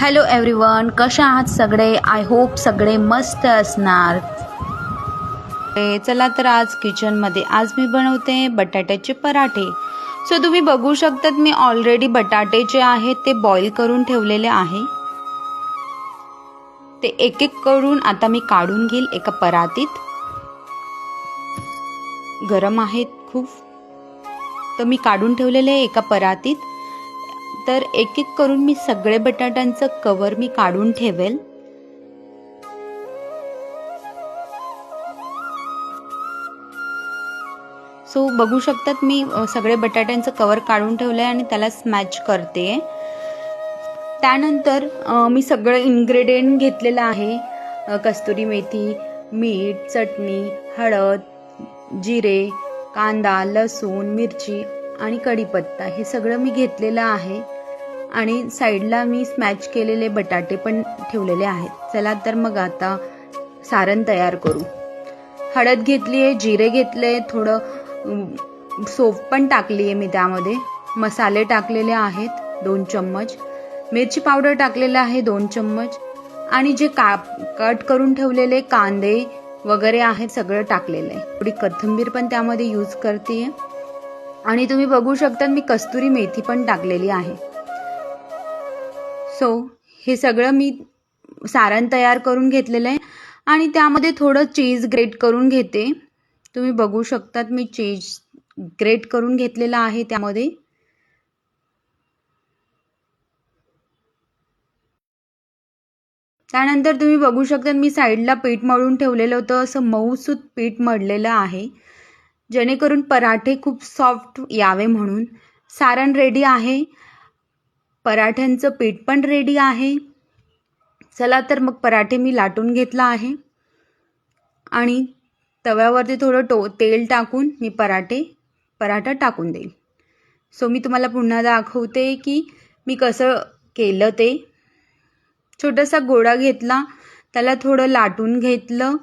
Hello everyone कशा आहात सगळे? आय होप सगळे मस्त असणार. चला तर आज किचनमध्ये आज मी बनवते बटाट्याचे पराठे. सो तुम्ही बघू शकतात मी ऑलरेडी बटाटे जे आहेत ते बॉईल करून ठेवलेले आहे. ते एक एक करून आता मी काढून घेईल एका परातीत. गरम आहेत खूप. तर मी काढून ठेवलेले आहे एका परातीत. तर एक एक करून मी सगळे बटाट्यांचं कवर मी काढून ठेवेल. सो बघू शकतात मी सगळे बटाट्यांचं कवर काढून ठेवलं आहे आणि त्याला स्मॅच करते. त्यानंतर मी सगळं इन्ग्रेडियंट घेतलेलं आहे. कस्तुरी मेथी मीठ चटणी हळद जिरे कांदा लसूण मिरची आणि कढीपत्ता हे सगळं मी घेतलेलं आहे. आणि साईडला मी स्मॅच केलेले बटाटे पण ठेवलेले आहेत. चला तर मग आता सारण तयार करू. हळद घेतली आहे जिरे घेतले थोडं सोप पण टाकली आहे मी त्यामध्ये. मसाले टाकलेले आहेत दोन चम्मच. मिरची पावडर टाकलेलं आहे दोन चम्मच. आणि जे का कट करून ठेवलेले कांदे वगैरे आहेत सगळं टाकलेलं आहे. थोडी कोथिंबीर पण त्यामध्ये यूज करते आणि तुम्ही बघू शकता मी कस्तुरी मेथी पण टाकलेली आहे. सो हे सगळं मी सारण तयार करून घेतलेलं आहे. आणि त्यामध्ये थोडं चीज ग्रेट करून घेते. तुम्ही बघू शकतात मी चीज ग्रेट करून घेतलेला आहे त्यामध्ये. त्यानंतर तुम्ही बघू शकता मी साईडला पीठ मळून ठेवलेलं होतं. असं मऊसूत पीठ मळलेलं आहे. जेणेकरून पराठे खूप सॉफ्ट यावे म्हणून. सारण रेडी आहे. पराठ्यांचं पीठ पण रेडी आहे. चला तर मग पराठे मी लाटून घेतला आहे. आणि तव्यावरती थोडं टो तेल टाकून मी पराठे पराठा टाकून देईल. सो मी तुम्हाला पुन्हा दाखवते की मी कसं केलं ते. छोटासा गोळा घेतला त्याला थोडं लाटून घेतलं.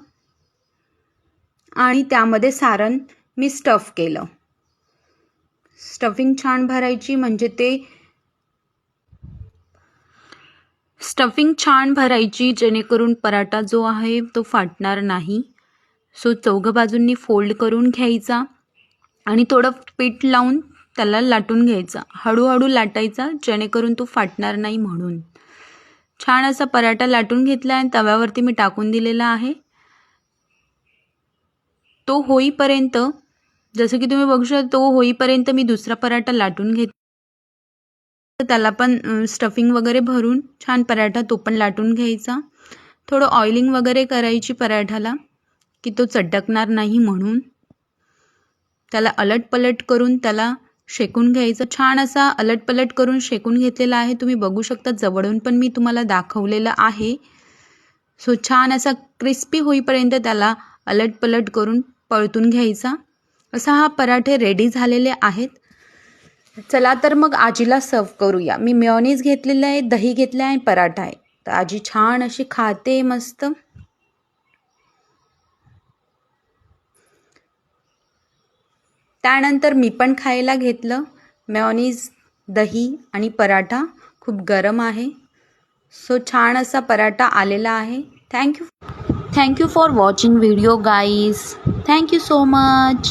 आणि त्यामध्ये सारण मी स्टफ केलं. स्टफिंग छान भरायची म्हणजे ते स्टफिंग छान भरायची जेणेकरून पराठा जो आहे तो फाटणार नाही. सो चौघं बाजूंनी फोल्ड करून घ्यायचा आणि थोडं पीठ लावून त्याला लाटून घ्यायचा. हळूहळू लाटायचा जेणेकरून तो फाटणार नाही म्हणून. छान असा पराठा लाटून घेतला आणि तव्यावरती मी टाकून दिलेला आहे. तो होईपर्यंत जसं की तुम्ही बघू शकता तो होईपर्यंत मी दुसरा पराठा लाटून घेत त्याला पण स्टफिंग वगैरे भरून छान पराठा तो पण लाटून घ्यायचा. थोडं ऑइलिंग वगैरे करायची पराठाला की तो चटकणार नाही म्हणून. त्याला अलट पलट करून त्याला शेकून घ्यायचं. छान असा अलट पलट करून शेकून घेतलेला आहे. तुम्ही बघू शकता जवळून पण मी तुम्हाला दाखवलेलं आहे. सो छान असा क्रिस्पी होईपर्यंत त्याला अलट पलट करून पळतून घ्यायचा. असा हा पराठे रेडी झालेले आहेत. चला तर मग आजीला सर्व करूया. मी मेयोनीज घेतलेलं आहे दही घेतलं आहे आणि पराठा आहे. तर आजी छान अशी खाते मस्त. त्यानंतर मी पण खायला घेतलं. मेयोनीज दही आणि पराठा खूप गरम आहे. सो छान असा पराठा आलेला आहे. Thank you thank you for watching video guys thank you so much